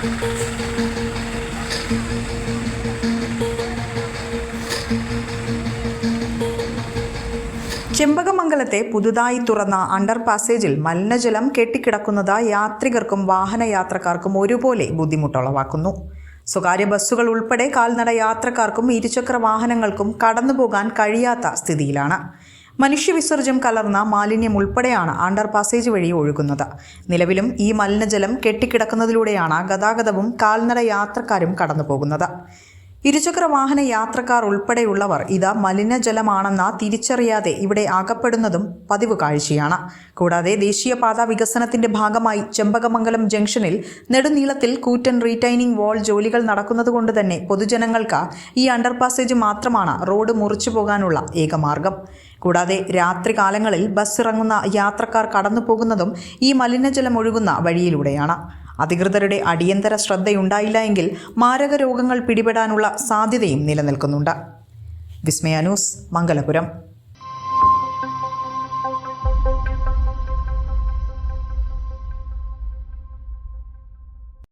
ചെമ്പകമംഗലത്തെ പുതുതായി തുറന്ന അണ്ടർ പാസേജിൽ മലിനജലം കെട്ടിക്കിടക്കുന്നത് യാത്രികർക്കും വാഹനയാത്രക്കാർക്കും ഒരുപോലെ ബുദ്ധിമുട്ടുളവാക്കുന്നു. സ്വകാര്യ ബസ്സുകൾ ഉൾപ്പെടെ കാൽനട യാത്രക്കാർക്കും ഇരുചക്ര വാഹനങ്ങൾക്കും കടന്നുപോകാൻ കഴിയാത്ത സ്ഥിതിയിലാണ്. മനുഷ്യവിസർജ്യം കലർന്ന മാലിന്യം ഉൾപ്പെടെയാണ് അണ്ടർ പാസേജ് വഴി ഒഴുകുന്നത്. നിലവിലും ഈ മലിനജലം കെട്ടിക്കിടക്കുന്നതിലൂടെയാണ് ഗതാഗതവും കാൽനട യാത്രക്കാരും കടന്നുപോകുന്നത്. ഇരുചക്ര വാഹന യാത്രക്കാർ ഉൾപ്പെടെയുള്ളവർ ഇത് മലിനജലമാണെന്ന തിരിച്ചറിയാതെ ഇവിടെ അകപ്പെടുന്നതും പതിവ് കാഴ്ചയാണ്. കൂടാതെ ദേശീയപാത വികസനത്തിന്റെ ഭാഗമായി ചെമ്പകമംഗലം ജംഗ്ഷനിൽ നെടുനീളത്തിൽ കൂറ്റൻ റീടൈനിങ് വാൾ ജോലികൾ നടക്കുന്നതുകൊണ്ട് തന്നെ പൊതുജനങ്ങൾക്ക് ഈ അണ്ടർപാസേജ് മാത്രമാണ് റോഡ് മുറിച്ചു പോകാനുള്ള ഏകമാർഗം കൂടാതെ രാത്രി കാലങ്ങളിൽ ബസ് ഇറങ്ങുന്ന യാത്രക്കാർ കടന്നു പോകുന്നതും ഈ മലിനജലം ഒഴുകുന്ന വഴിയിലൂടെയാണ്. അധികൃതരുടെ അടിയന്തര ശ്രദ്ധയുണ്ടായില്ല എങ്കിൽ മാരക രോഗങ്ങൾ പിടിപെടാനുള്ള സാധ്യതയും നിലനിൽക്കുന്നുണ്ട്. വിസ്മയ ന്യൂസ് മംഗലപുരം.